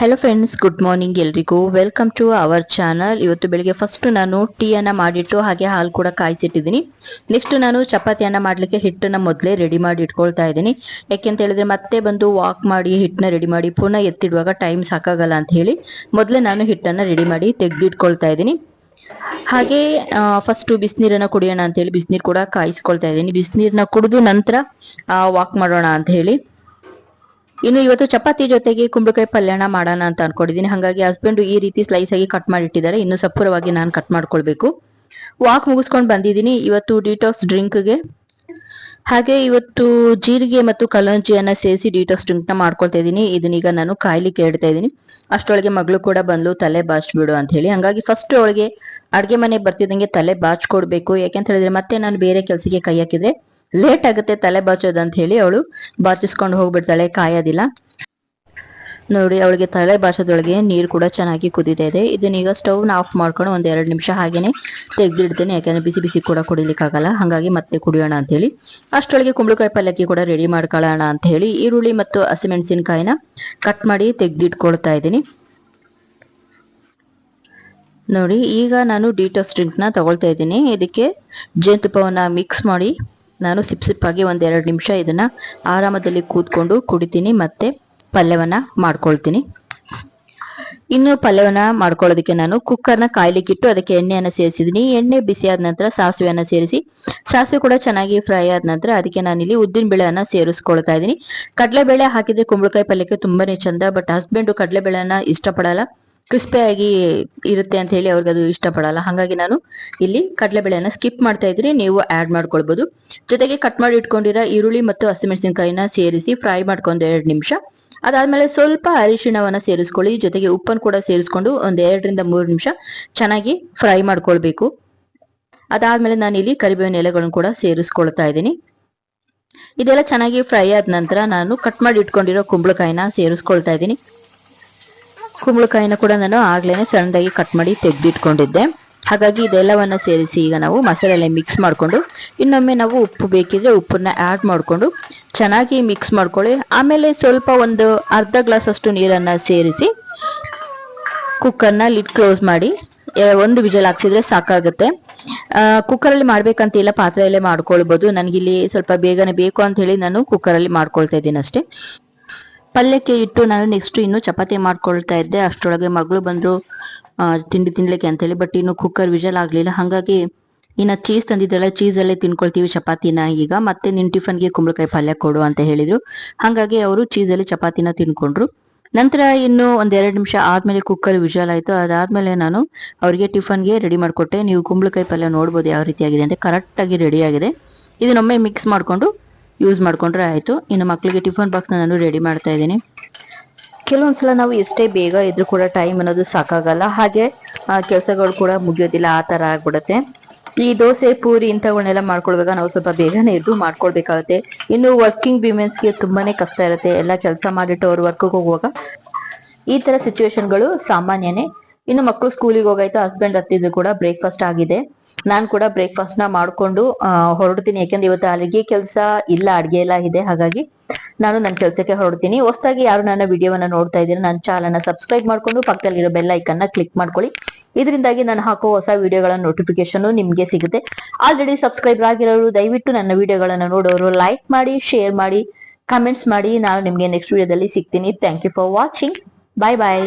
Hello friends good morning ಎಲ್ರಿಗೂ. Welcome to our channel ಇವತ್ತು ಬೆಳಿಗ್ಗೆ ಫಸ್ಟ್ ನಾನು ಟೀಯನ್ನ ಮಾಡಿಟ್ಟು ಹಾಗೆ ಹಾಲು ಕೂಡ ಕಾಯಿಸಿಟ್ಟಿದ್ದೀನಿ. ನೆಕ್ಸ್ಟ್ ನಾನು ಚಪಾತಿಯನ್ನ ಮಾಡಲಿಕ್ಕೆ ಹಿಟ್ಟನ್ನ ಮೊದಲೇ ರೆಡಿ ಮಾಡಿ ಇಟ್ಕೊಳ್ತಾ ಇದ್ದೀನಿ. ಯಾಕೆಂತ ಹೇಳಿದ್ರೆ ಮತ್ತೆ ಬಂದು ವಾಕ್ ಮಾಡಿ, ಹಿಟ್ಟನ್ನ ರೆಡಿ ಮಾಡಿ, ಪುನಃ ಎತ್ತಿಡುವಾಗ ಟೈಮ್ ಸಾಕಾಗಲ್ಲ ಅಂತ ಹೇಳಿ ಮೊದಲೇ ನಾನು ಹಿಟ್ಟನ್ನ ರೆಡಿ ಮಾಡಿ ತೆಗೆದಿಟ್ಕೊಳ್ತಾ ಇದ್ದೀನಿ. ಹಾಗೆ ಫಸ್ಟ್ ಬಿಸಿನೀರನ್ನ ಕುಡಿಯೋಣ ಅಂತ ಹೇಳಿ ಬಿಸಿನೀರು ಕೂಡ ಕಾಯಿಸ್ಕೊಳ್ತಾ ಇದ್ದೀನಿ. ಬಿಸಿನೀರನ್ನ ಕುಡಿದು ನಂತರ ವಾಕ್ ಮಾಡೋಣ ಅಂತ ಹೇಳಿ. ಇನ್ನು ಇವತ್ತು ಚಪಾತಿ ಜೊತೆಗೆ ಕುಂಬಳಕಾಯಿ ಪಲ್ಯನ ಮಾಡೋಣ ಅಂತ ಅನ್ಕೊಂಡಿದ್ದೀನಿ. ಹಾಗಾಗಿ ಹಸ್ಬೆಂಡ್ ಈ ರೀತಿ ಸ್ಲೈಸ್ ಆಗಿ ಕಟ್ ಮಾಡಿಟ್ಟಿದ್ದಾರೆ. ಇನ್ನು ಸಪೂರವಾಗಿ ನಾನು ಕಟ್ ಮಾಡ್ಕೊಳ್ಬೇಕು. ವಾಕ್ ಮುಗಿಸ್ಕೊಂಡು ಬಂದಿದ್ದೀನಿ. ಇವತ್ತು ಡಿಟಾಕ್ಸ್ ಡ್ರಿಂಕ್ಗೆ ಹಾಗೆ ಇವತ್ತು ಜೀರಿಗೆ ಮತ್ತು ಕಲಂಜಿಯನ್ನ ಸೇರಿಸಿ ಡಿಟಾಕ್ಸ್ ಡ್ರಿಂಕ್ನ ಮಾಡ್ಕೊಳ್ತಾ ಇದ್ದೀನಿ. ಇದನ್ನೀಗ ನಾನು ಕಾಯ್ಲಿಕ್ಕೆ ಕೇಳ್ತಾ ಇದ್ದೀನಿ. ಅಷ್ಟೊಳಗೆ ಮಗಳು ಕೂಡ ಬಂದ್ಲು. ತಲೆ ಬಾಚ್ಬಿಡು ಅಂತ ಹೇಳಿ. ಹಂಗಾಗಿ ಫಸ್ಟ್ ಒಳಗೆ ಅಡುಗೆ ಮನೆ ಬರ್ತಿದ್ದಂಗೆ ತಲೆ ಬಾಚ್ಕೊಡ್ಬೇಕು. ಯಾಕೆಂತ ಹೇಳಿದ್ರೆ ಮತ್ತೆ ನಾನು ಬೇರೆ ಕೆಲಸಕ್ಕೆ ಕೈ ಹಾಕಿದ್ರೆ ಲೇಟ್ ಆಗುತ್ತೆ, ತಲೆ ಬಾಚೋದಂತ ಹೇಳಿ ಅವಳು ಬಾಚಿಸ್ಕೊಂಡು ಹೋಗ್ಬಿಡ್ತಾಳೆ, ಕಾಯೋದಿಲ್ಲ. ನೋಡಿ, ಅವಳಿಗೆ ತಲೆ ಬಾಚೋದೊಳಗೆ ನೀರು ಕೂಡ ಚೆನ್ನಾಗಿ ಕುದಿತಾ ಇದೆ. ಇದನ್ನೀಗ ಸ್ಟವ್ನ ಆಫ್ ಮಾಡ್ಕೊಂಡು ಒಂದು ಎರಡು ನಿಮಿಷ ಹಾಗೇನೆ ತೆಗೆದಿಡ್ತೇನೆ, ಯಾಕಂದ್ರೆ ಬಿಸಿ ಬಿಸಿ ಕೂಡ ಕುಡಿಲಿಕ್ಕಾಗಲ್ಲ. ಹಾಗಾಗಿ ಮತ್ತೆ ಕುಡಿಯೋಣ ಅಂತ ಹೇಳಿ ಅಷ್ಟೊಳಗೆ ಕುಂಬಳಕಾಯಿ ಪಲ್ಲಕ್ಕಿ ಕೂಡ ರೆಡಿ ಮಾಡ್ಕೊಳ್ಳೋಣ ಅಂತ ಹೇಳಿ ಈರುಳ್ಳಿ ಮತ್ತು ಹಸಿಮೆಣಸಿನಕಾಯಿನ ಕಟ್ ಮಾಡಿ ತೆಗೆದಿಟ್ಕೊಳ್ತಾ ಇದ್ದೀನಿ. ನೋಡಿ, ಈಗ ನಾನು ಡಿಟಾಕ್ಸ್ ಡ್ರಿಂಕ್ನ ತಗೊಳ್ತಾ ಇದ್ದೀನಿ. ಇದಕ್ಕೆ ಜೇನುತುಪ್ಪವನ್ನು ಮಿಕ್ಸ್ ಮಾಡಿ ನಾನು ಸಿಪ್ ಸಿಪ್ಪಾಗಿ ಒಂದೆರಡು ನಿಮಿಷ ಇದನ್ನ ಆರಾಮದಲ್ಲಿ ಕೂತ್ಕೊಂಡು ಕುಡಿತೀನಿ ಮತ್ತೆ ಪಲ್ಯವನ್ನ ಮಾಡ್ಕೊಳ್ತೀನಿ. ಇನ್ನು ಪಲ್ಯವನ್ನ ಮಾಡ್ಕೊಳ್ಳೋದಕ್ಕೆ ನಾನು ಕುಕ್ಕರ್ನ ಕಾಯ್ಲಿಕ್ಕಿಟ್ಟು ಅದಕ್ಕೆ ಎಣ್ಣೆಯನ್ನ ಸೇರಿಸಿದ್ದೀನಿ ಎಣ್ಣೆ ಬಿಸಿ ಆದ ನಂತರ ಸಾಸಿವೆಯನ್ನ ಸೇರಿಸಿ, ಸಾಸಿವೆ ಕೂಡ ಚೆನ್ನಾಗಿ ಫ್ರೈ ಆದ ನಂತರ ಅದಕ್ಕೆ ನಾನಿಲ್ಲಿ ಉದ್ದಿನ ಬೇಳೆಯನ್ನು ಸೇರಿಸ್ಕೊಳ್ತಾ ಇದ್ದೀನಿ ಕಡಲೆಬೇಳೆ ಹಾಕಿದ್ರೆ ಕುಂಬಳಕಾಯಿ ಪಲ್ಯಕ್ಕೆ ತುಂಬಾನೇ ಚಂದ, ಬಟ್ ಹಸ್ಬೆಂಡ್ ಕಡಲೆಬೇಳೆಯನ್ನ ಇಷ್ಟಪಡಲ್ಲ. ಕ್ರಿಸ್ಪಿಯಾಗಿ ಇರುತ್ತೆ ಅಂತ ಹೇಳಿ ಅವ್ರಿಗೆ ಅದು ಇಷ್ಟಪಡಲ್ಲ. ಹಾಗಾಗಿ ನಾನು ಇಲ್ಲಿ ಕಡಲೆಬೇಳೆಯನ್ನ ಸ್ಕಿಪ್ ಮಾಡ್ತಾ ಇದ್ರೆ, ನೀವು ಆ್ಯಡ್ ಮಾಡ್ಕೊಳ್ಬೋದು. ಜೊತೆಗೆ ಕಟ್ ಮಾಡಿ ಇಟ್ಕೊಂಡಿರೋ ಈರುಳ್ಳಿ ಮತ್ತು ಹಸಿಮೆಣಸಿನಕಾಯಿನ ಸೇರಿಸಿ ಫ್ರೈ ಮಾಡ್ಕೊಂಡು ಎರಡು ನಿಮಿಷ. ಅದಾದ್ಮೇಲೆ ಸ್ವಲ್ಪ ಅರಿಶಿಣವನ್ನ ಸೇರಿಸ್ಕೊಳ್ಳಿ, ಜೊತೆಗೆ ಉಪ್ಪನ್ನು ಕೂಡ ಸೇರಿಸ್ಕೊಂಡು ಒಂದು ಎರಡರಿಂದ ಮೂರು ನಿಮಿಷ ಚೆನ್ನಾಗಿ ಫ್ರೈ ಮಾಡ್ಕೊಳ್ಬೇಕು. ಅದಾದ್ಮೇಲೆ ನಾನು ಇಲ್ಲಿ ಕರಿಬೇವಿನ ಎಲೆಗಳನ್ನು ಕೂಡ ಸೇರಿಸ್ಕೊಳ್ತಾ ಇದ್ದೀನಿ. ಇದೆಲ್ಲ ಚೆನ್ನಾಗಿ ಫ್ರೈ ಆದ ನಂತರ ನಾನು ಕಟ್ ಮಾಡಿ ಇಟ್ಕೊಂಡಿರೋ ಕುಂಬಳಕಾಯಿನ ಸೇರಿಸ್ಕೊಳ್ತಾ ಇದ್ದೀನಿ. ಕುಂಬಳಕಾಯಿನ ಕೂಡ ನಾನು ಆಗ್ಲೇ ಸಣ್ಣದಾಗಿ ಕಟ್ ಮಾಡಿ ತೆಗೆದಿಟ್ಕೊಂಡಿದ್ದೆ. ಹಾಗಾಗಿ ಇದೆಲ್ಲವನ್ನ ಸೇರಿಸಿ ಈಗ ನಾವು ಮಸಾಲೆ ಮಿಕ್ಸ್ ಮಾಡಿಕೊಂಡು, ಇನ್ನೊಮ್ಮೆ ನಾವು ಉಪ್ಪು ಬೇಕಿದ್ರೆ ಉಪ್ಪನ್ನ ಆ್ಯಡ್ ಮಾಡಿಕೊಂಡು ಚೆನ್ನಾಗಿ ಮಿಕ್ಸ್ ಮಾಡ್ಕೊಳ್ಳಿ. ಆಮೇಲೆ ಸ್ವಲ್ಪ ಒಂದು ಅರ್ಧ ಗ್ಲಾಸ್ ಅಷ್ಟು ನೀರನ್ನ ಸೇರಿಸಿ ಕುಕ್ಕರ್ನ ಲಿಡ್ ಕ್ಲೋಸ್ ಮಾಡಿ ಒಂದು ವಿಜಲ್ ಹಾಕ್ಸಿದ್ರೆ ಸಾಕಾಗುತ್ತೆ. ಕುಕ್ಕರಲ್ಲಿ ಮಾಡ್ಬೇಕಂತಿಲ್ಲ ಪಾತ್ರೆಯಲ್ಲೇ ಮಾಡ್ಕೊಳ್ಬೋದು. ನನಗಿಲ್ಲಿ ಸ್ವಲ್ಪ ಬೇಗನೆ ಬೇಕು ಅಂತ ಹೇಳಿ ನಾನು ಕುಕ್ಕರಲ್ಲಿ ಮಾಡ್ಕೊಳ್ತಾ ಇದ್ದೀನಿ ಅಷ್ಟೇ. ಪಲ್ಯಕ್ಕೆ ಇಟ್ಟು ನಾನು ನೆಕ್ಸ್ಟ್ ಇನ್ನು ಚಪಾತಿ ಮಾಡ್ಕೊಳ್ತಾ ಇದ್ದೆ. ಅಷ್ಟರೊಳಗೆ ಮಗಳು ಬಂದ್ರು ತಿಂಡಿ ತಿನ್ಲಿಕ್ಕೆ ಅಂತೇಳಿ ಬಟ್ ಇನ್ನು ಕುಕ್ಕರ್ ವಿಜಲ್ ಆಗ್ಲಿಲ್ಲ. ಹಾಗಾಗಿ ಇನ್ನ ಚೀಸ್ ತಂದಿದ್ದಲ್ಲ ಚೀಸ್ ಅಲ್ಲೇ ತಿನ್ಕೊಳ್ತೀವಿ ಚಪಾತಿನ ಈಗ. ಮತ್ತೆ ನಿನ್ ಟಿಫನ್ಗೆ ಕುಂಬಳಕಾಯಿ ಪಲ್ಯ ಕೊಡು ಅಂತ ಹೇಳಿದ್ರು. ಹಾಗಾಗಿ ಅವರು ಚೀಸ್ ಅಲ್ಲಿ ಚಪಾತಿನ ತಿನ್ಕೊಂಡ್ರು. ನಂತರ ಇನ್ನು ಒಂದ್ ಎರಡ್ ನಿಮಿಷ ಆದ್ಮೇಲೆ ಕುಕ್ಕರ್ ವಿಜಲ್ ಆಯ್ತು. ಅದಾದ್ಮೇಲೆ ನಾನು ಅವರಿಗೆ ಟಿಫನ್ಗೆ ರೆಡಿ ಮಾಡಿಕೊಟ್ಟೆ. ನೀವು ಕುಂಬಳಕಾಯಿ ಪಲ್ಯ ನೋಡ್ಬೋದು ಯಾವ ರೀತಿಯಾಗಿದೆ ಅಂತ ಕರೆಕ್ಟ್ ಆಗಿ ರೆಡಿ ಆಗಿದೆ. ಇದನ್ನೊಮ್ಮೆ ಮಿಕ್ಸ್ ಮಾಡ್ಕೊಂಡು ಯೂಸ್ ಮಾಡ್ಕೊಂಡ್ರೆ ಆಯಿತು. ಇನ್ನು ಮಕ್ಕಳಿಗೆ ಟಿಫನ್ ಬಾಕ್ಸ್ನ ನಾನು ರೆಡಿ ಮಾಡ್ತಾ ಇದ್ದೀನಿ. ಕೆಲವೊಂದ್ಸಲ ನಾವು ಎಷ್ಟೇ ಬೇಗ ಇದ್ರೂ ಕೂಡ ಟೈಮ್ ಅನ್ನೋದು ಸಾಕಾಗಲ್ಲ. ಹಾಗೆ ಕೆಲಸಗಳು ಕೂಡ ಮುಗಿಯೋದಿಲ್ಲ, ಆ ಥರ ಆಗ್ಬಿಡುತ್ತೆ. ಈ ದೋಸೆ, ಪೂರಿ ಇಂಥವನ್ನೆಲ್ಲ ಮಾಡ್ಕೊಳ್ಬೇಕಾಗ ನಾವು ಸ್ವಲ್ಪ ಬೇಗನೆ ಎದ್ದು ಮಾಡ್ಕೊಳ್ಬೇಕಾಗುತ್ತೆ. ಇನ್ನು ವರ್ಕಿಂಗ್ ವಿಮೆನ್ಸ್ಗೆ ತುಂಬಾನೇ ಕಷ್ಟ ಇರುತ್ತೆ. ಎಲ್ಲ ಕೆಲಸ ಮಾಡಿಟ್ಟು ಅವ್ರ ವರ್ಕ್ಗೆ ಹೋಗುವಾಗ ಈ ಥರ ಸಿಚುವೇಶನ್ಗಳು ಸಾಮಾನ್ಯನೇ. ಇನ್ನು ಮಕ್ಕಳು ಸ್ಕೂಲಿಗೆ ಹೋಗಾಯ್ತು ಹಸ್ಬೆಂಡ್ ಹತ್ತಿದ್ದು ಕೂಡ ಬ್ರೇಕ್ಫಾಸ್ಟ್ ಆಗಿದೆ. ನಾನ್ ಕೂಡ ಬ್ರೇಕ್ಫಾಸ್ಟ್ನ ಮಾಡ್ಕೊಂಡು ಹೊರಡ್ತೀನಿ. ಯಾಕಂದ್ರೆ ಇವತ್ತು ಅಡಿಗೆ ಕೆಲಸ ಇಲ್ಲ, ಅಡ್ಗೆ ಎಲ್ಲ ಇದೆ. ಹಾಗಾಗಿ ನಾನು ನನ್ನ ಕೆಲಸಕ್ಕೆ ಹೊರಡ್ತೀನಿ. ಹೊಸದಾಗಿ ಯಾರು ನನ್ನ ವಿಡಿಯೋವನ್ನ ನೋಡ್ತಾ ಇದ್ದೀರಾ, ನನ್ನ ಚಾನಲ್ ಸಬ್ಸ್ಕ್ರೈಬ್ ಮಾಡ್ಕೊಂಡು ಪಕ್ಕದಲ್ಲಿರೋ ಬೆಲ್ ಐಕನ್ನ ಕ್ಲಿಕ್ ಮಾಡ್ಕೊಳ್ಳಿ. ಇದರಿಂದಾಗಿ ನಾನು ಹಾಕೋ ಹೊಸ ವಿಡಿಯೋಗಳ ನೋಟಿಫಿಕೇಶನ್ ನಿಮ್ಗೆ ಸಿಗುತ್ತೆ. ಆಲ್ರೆಡಿ ಸಬ್ಸ್ಕ್ರೈಬರ್ ಆಗಿರೋರು, ದಯವಿಟ್ಟು ನನ್ನ ವಿಡಿಯೋಗಳನ್ನ ನೋಡೋರು ಲೈಕ್ ಮಾಡಿ ಶೇರ್ ಮಾಡಿ ಕಮೆಂಟ್ಸ್ ಮಾಡಿ. ನಾನು ನಿಮ್ಗೆ ನೆಕ್ಸ್ಟ್ ವಿಡಿಯೋದಲ್ಲಿ ಸಿಗ್ತೀನಿ. Thank you for watching bye bye